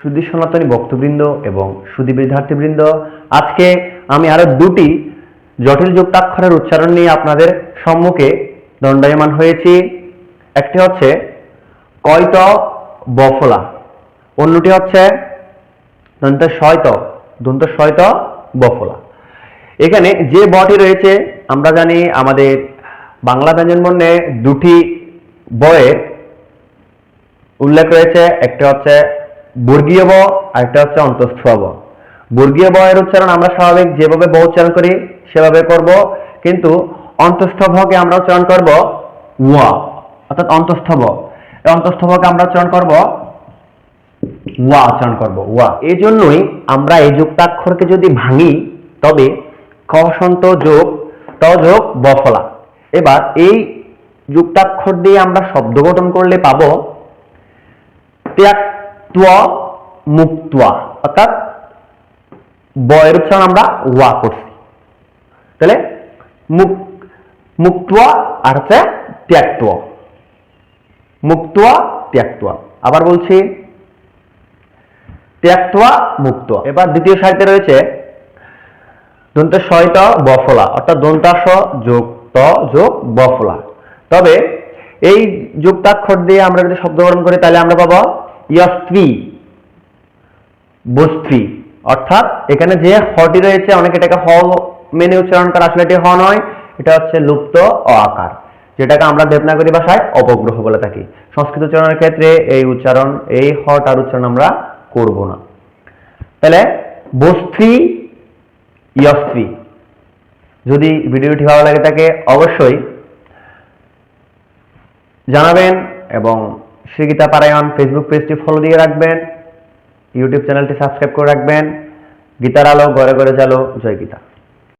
সুদী সনাতনী ভক্তবৃন্দ এবং সুদী বিদ্যার্থীবৃন্দ, আজকে আমি আরও দুটি জটিল যুক্তাক্ষরের উচ্চারণ নিয়ে আপনাদের সম্মুখে দণ্ডায়মান হয়েছি। একটি হচ্ছে, কয়ত বফলা। অন্যটি হচ্ছে, দন্ত শয়ত দন্ত শয়ত বফলা। এখানে যে বটি রয়েছে, আমরা জানি আমাদের বাংলা ব্যঞ্জন বর্ণে দুটি বয়ের উল্লেখ রয়েছে। একটা হচ্ছে বর্গীয় ব আর একটা হচ্ছে অন্তঃস্থ ব বর্গীয় ব এর উচ্চারণ আমরা স্বাভাবিক যেভাবে ব উচ্চারণ করি, সেভাবে করব। কিন্তু অন্তঃস্থ ভকে আমরা উচ্চারণ করব ওয়া অর্থাৎ অন্তঃস্থ ব অন্তঃস্থ ভকে আমরা উচ্চারণ করব ওয়া উচ্চারণ করব ওয়া এই জন্যই আমরা এই যুক্তাক্ষরকে যদি ভাঙি, তবে ক সন্ত যোগ ট যোগ, ব বফলা এবার এই যুক্তাক্ষর দিয়ে আমরা শব্দ গঠন করলে পাবো ত্যাক্ত্বা মুক্তয়া। অর্থাৎ বয়ের উচ্চারণ আমরা ওয়া করছি। তাহলে মুক, মুক্তয়া আর হচ্ছে ত্যাক্তয়া। মুক্তয়া, ত্যাক্তয়া। আবার বলছি মুক্ত এবার দ্বিতীয় সারিতে রয়েছে দন্ত বফলা। অর্থাৎ দন্তাস যোগ ত যোগ, বফলা। তবে এই যুক্তাক্ষর দিয়ে আমরা যদি শব্দ গঠন করি, তাহলে আমরা পাবো ইয়স্ত্রী বস্ত্রী। অর্থাৎ এখানে যে হটি রয়েছে, অনেকে এটাকে হ মেনে উচ্চারণ করা, আসলে এটি হ নয়, এটা হচ্ছে লুপ্ত অ আকার, যেটাকে আমরা দেবনাগরী ভাষায় অপগ্রহ বলে থাকি। সংস্কৃত উচ্চারণের ক্ষেত্রে এই উচ্চারণ, এই হটার উচ্চারণ আমরা করব না। তাহলে বস্ত্রী ইয়স্ত্রী যদি ভিডিওটি ভালো লাগে থাকে, অবশ্যই জানাবেন এবং শ্রীগীতা পারায়ণ ফেসবুক পেজটি ফলো দিয়ে রাখবেন ইউটিউব চ্যানেলটি সাবস্ক্রাইব করে রাখবেন। গীতার আলো, ঘরে ঘরে চালো, জয় গীতা।